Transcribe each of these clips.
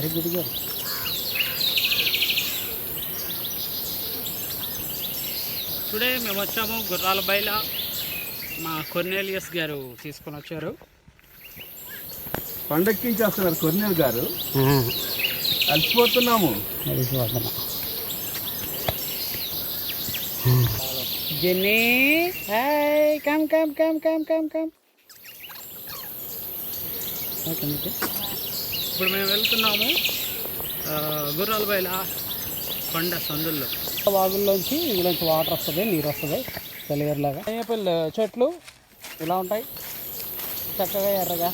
సరిగ్గా దిగారు టుడే మేము వచ్చాము గుర్రాల బయల. మా కొర్నేలియస్ గారు తీసుకొని వచ్చారు. పండక్కించేస్తున్నారు కొన్నేలు గారు? అలసిపోతున్నాము. Jenny hi come come come come come come. ఇప్పుడు మేము వెళ్తున్నాము ఆ, గుర్రాల బయల కొండ సందుల్లో. వాగుల్లోంచి ఇందులోంచి వాటర్ వస్తుంది నీరు వస్తుంది సెలయేరులాగా ఏపల్ చెట్లు ఇలా ఉంటాయి? చక్కగా ఎర్రగా.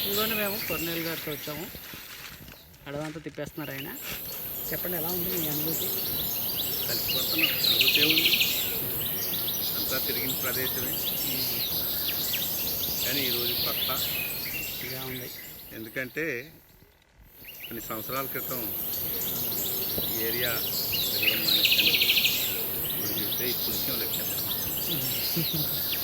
ఇదిగోండి మేము కొర్నేల్ గారితో వచ్చాము. అడవంతా తిప్పేస్తున్నారు ఆయన. చెప్పండి ఎలా ఉంది మీ అనుభూతి? కలిసిపోతున్నాం అనుభూతి ఏముంది? అంతా తిరిగిన ప్రదేశమే. కానీ ఈరోజు కొత్త. ఇలా ఉంది. ఎందుకంటే కొన్ని సంవత్సరాల క్రితం ఈ ఏరియా తిరగడం మానేశాను. ఇప్పుడు చూస్తే ఇప్పుడు లెక్క.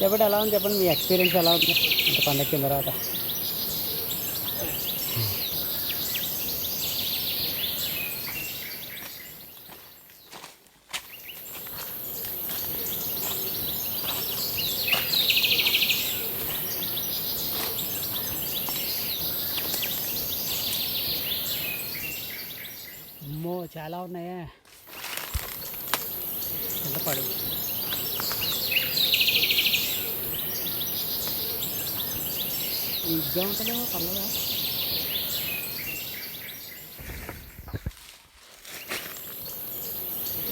చెప్పండి ఎలా ఉంది చెప్పండి? మీ ఎక్స్పీరియన్స్ ఎలా ఉంది? ఇంత పండక్కిన తర్వాత అమ్మో చాలా ఉన్నాయే. ఎంత పడు. ఇగ్గా ఉంటుందేమో పర్లేదా?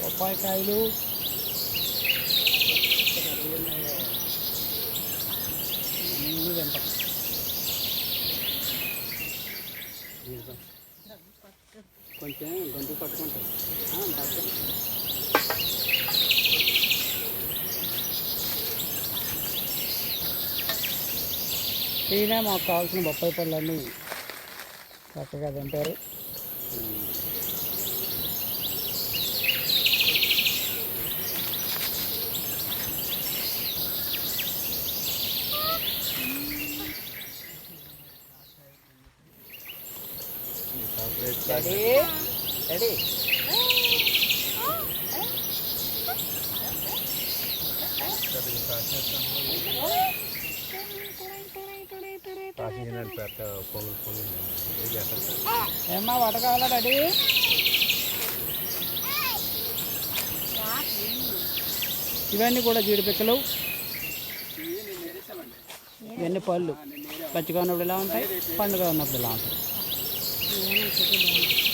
బొప్పాయి కాయలు కొంచెం గొంతు పట్టుకుంటాం. ఈయన మాకు కావాల్సిన బొప్పాయి పళ్ళన్నీ. చక్కగా తింటారు రెడీ రెడీ ఏమ్మా వంట కావాలా రెడీ ఇవన్నీ కూడా జీడిపిక్కలు. ఇవన్నీ పళ్ళు. పచ్చిగా ఉన్నప్పుడు ఇలా ఉంటాయి? పండుగ ఉన్నప్పుడు ఇలా ఉంటాయి? 你原来走这边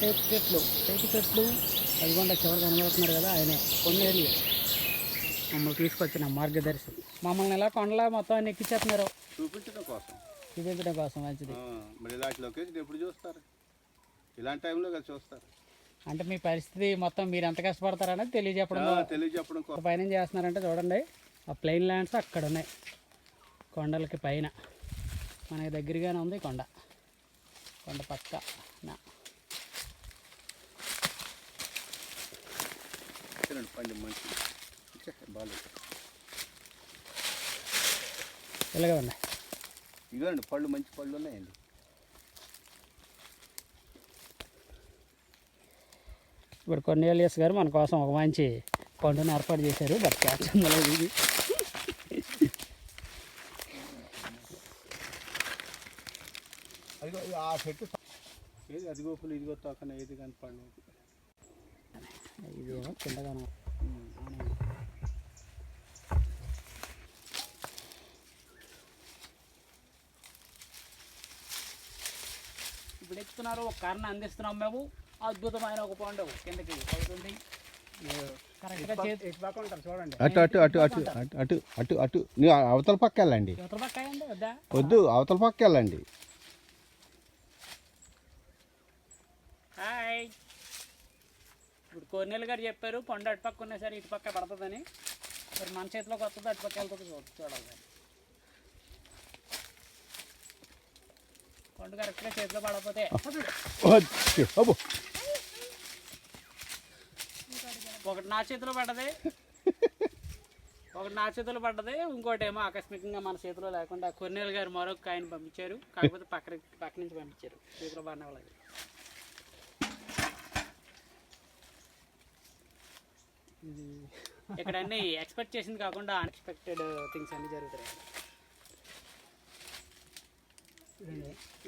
టేకు చెట్లు టేకు చెట్లు. అదిగోండ చివరి కనబడుతున్నారు కదా ఆయనే కొన్ని ఏరియా మమ్మల్ని తీసుకొచ్చిన మార్గదర్శి. మమ్మల్ని ఎలా కొండలా మొత్తం అన్ని ఎక్కించేస్తున్నారు చూపించడం కోసం. చూపించడం కోసం మంచిది. మరి ఇలాంటి లొకేషన్ ఎప్పుడు చూస్తారు? ఇలాంటి టైంలో కదా చూస్తారు. అంటే మీ పరిస్థితి మొత్తం మీరు ఎంత కష్టపడతారనేది తెలియజెప్పడం తెలియజెప్పడం పైన చేస్తున్నారంటే చూడండి ఆ ప్లెయిన్ ల్యాండ్స్ అక్కడ ఉన్నాయి. కొండలకి పైన. మనకి దగ్గరగానే ఉంది కొండ. కొండ పక్క నా తినండి పండి మంచి. బాగాలేదు ఇలాగే ఉన్నాయి పళ్ళు మంచి పళ్ళు ఉన్నాయండి. ఇప్పుడు కొన్నేలియస్ గారు మన కోసం ఒక మంచి పండును ఏర్పాటు చేశారు. బట్ ఉందో ఇది? అదిగో ఆ చెట్టు ఏది అదిగో పులు ఇదిగో తోకన ఏది కానీ పళ్ళు ఇదేమో ఇప్పుడు ఎక్కుతున్నారు ఒక కర్ణ అందిస్తున్నాం మేము. అద్భుతమైన ఒక పండు కిందకి అవుతుంది అటు అటు అటు అటు అటు అటు అటు. నువ్వు అవతల పక్క వెళ్ళండి. వద్దు? అవతల పక్క వెళ్ళండి. హాయ్ ఇప్పుడు కోర్నెల్ గారు చెప్పారు పండు అటు పక్క ఉన్నా సరే ఇటు పక్క పడుతుందని. మరి మన చేతిలోకి వస్తుంది అటు పక్క వెళ్తుంది చూడాలి మరి. పండు కరెక్ట్గా చేతిలో పడకపోతే. ఒకటి నా చేతిలో పడ్డది ఒకటి నా చేతిలో పడ్డది ఇంకోటి ఏమో ఆకస్మికంగా మన చేతిలో లేకుండా కొన్నేళ్ళు గారు మరొక కాయని పంపించారు కాకపోతే పక్క పక్క నుంచి పంపించారు చేతిలో బాగానే వాళ్ళకి. ఇక్కడ అన్ని ఎక్స్పెక్ట్ చేసింది కాకుండా అన్ఎక్స్పెక్టెడ్ థింగ్స్ అన్ని జరుగుతాయి.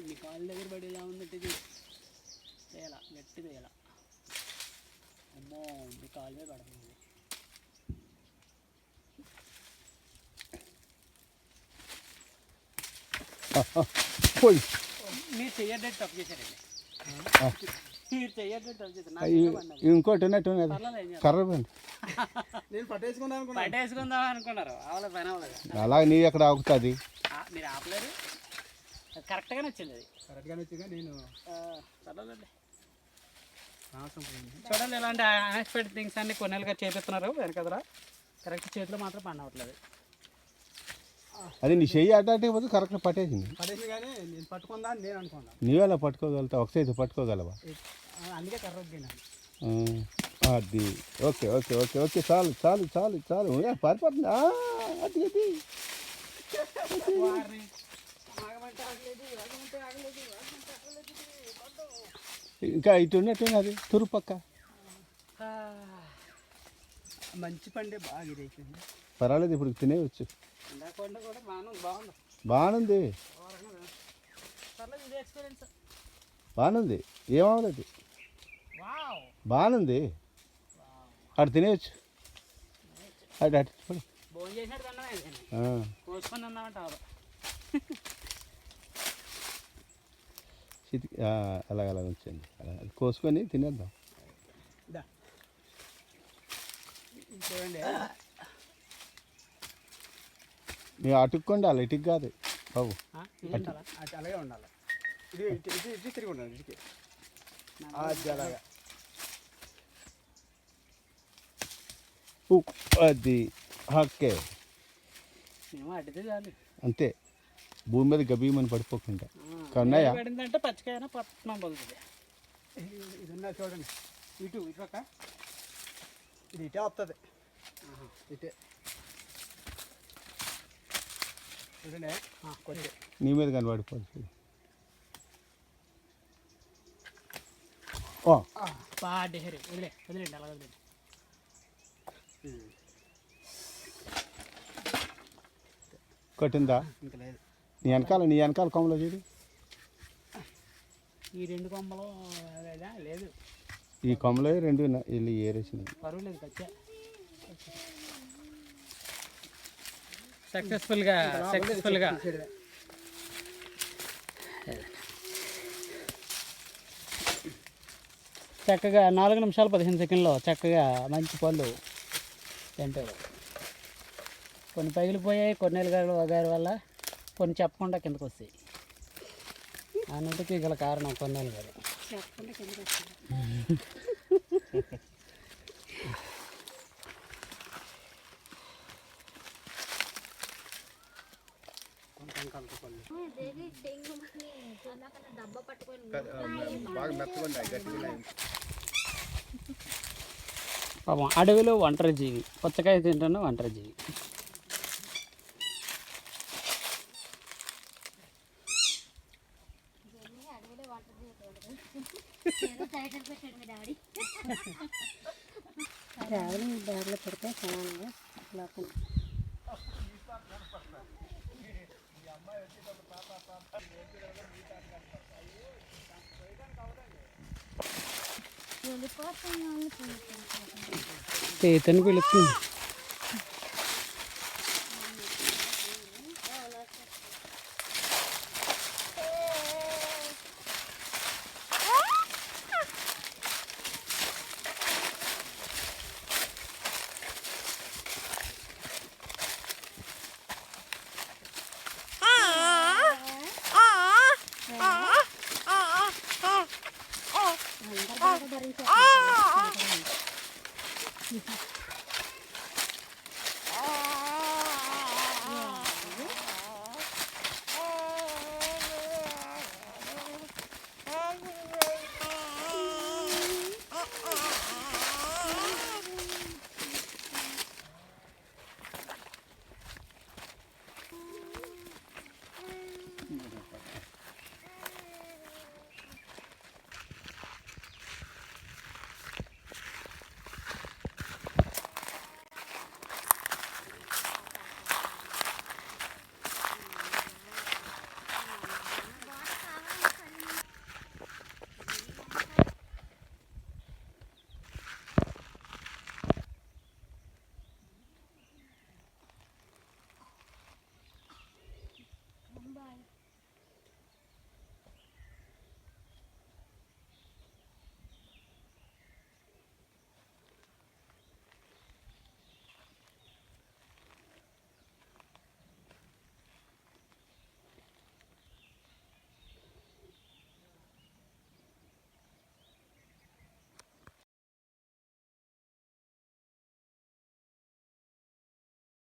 మీ కాళ్ళ దగ్గర పడి ఎలా ఉందంటే ఇది వేయాల గట్టిది వేయాల అమ్మో మీ కాలు మీద పడుతుంది. మీరు చెయ్యడ్డట్టు తప్పు చేశారండి. ఇంకోటి ఉన్నట్టు కర్ర అలాగే అనుకున్నారు. అలా నీ ఎక్కడ ఆగుతుంది. మీరు ఆపలేదు. అది. నేను చూడండి ఇలాంటి అన్ఎక్స్పెక్టెడ్ థింగ్స్ అన్ని కొన్నేళ్ళుగా చేపిస్తున్నారు. వెనకదరా. కరెక్ట్ చేతిలో మాత్రం పని అవ్వట్లేదు. అది నీ చెయ్యి అడ్డాటి పోతే కరెక్ట్ పట్టేసింది. నీవే ఎలా పట్టుకోగలుగుతావు ఒకసారి పట్టుకోగలవా? అది. ఓకే ఓకే ఓకే ఓకే చాలు చాలు చాలు చాలు. ఏ అది అది. ఇంకా ఇటు ఉన్నట్టు అది తురుపక్క మంచి పండే బాగా పర్వాలేదు ఇప్పుడు తినేయచ్చు. బాగుంది. బాగుంది. ఏమవలేదు బాగుంది. అటు తినేయచ్చు. అటు అటు అలాగ అలాగ ఉంచండి. అలా కోసుకొని తినేద్దాం. చూడండి. మీరు అటుక్కోండి అలా ఇటుకు కాదు. బాబు. అలాగే ఉండాలి? ఇది ఇటు తిరిగి ఉండాలి ఇటుకి. అది అలాగా. ఊ, అది చాలు. అంతే. భూమి మీద గబీమని పడిపోకుండా. కన్నయ్య. పడిందంటే పచ్చికాయన పట్నం పడుతుంది ఇది- ఇది ఉన్నది చూడండి. ఇటు ఇటు ఇది ఇటే వస్తుంది ఇటే. నీ మీద కనబడిపోతుంది ఓ. కొట్టిందా? నీ వెనకాల నీ వెనకాల కొమ్మలో చూడు. ఈ రెండు కొమ్మలు లేదు? ఈ కొమ్మలో రెండు వీళ్ళు ఏరేసినాయి పర్వాలేదు లేదు సక్సెస్ఫుల్గా సక్సెస్ఫుల్గా. చక్కగా నాలుగు నిమిషాలు పదిహేను సెకండ్లో చక్కగా మంచి పళ్ళు తింటాడు కొన్ని పగిలిపోయాయి కొన్నేళ్ళు గారు గారి వల్ల కొన్ని చెప్పకుండా కిందకు వస్తాయి. అన్నింటికీ గల కారణం కొన్నేళ్ళు గారు పాపం అడవిలో ఒంటరి జీవి. పుచ్చకాయ తింటున్న ఒంటరి జీవి. వెళ్ళిపోతున్నాను చేతని పిలుస్తుంది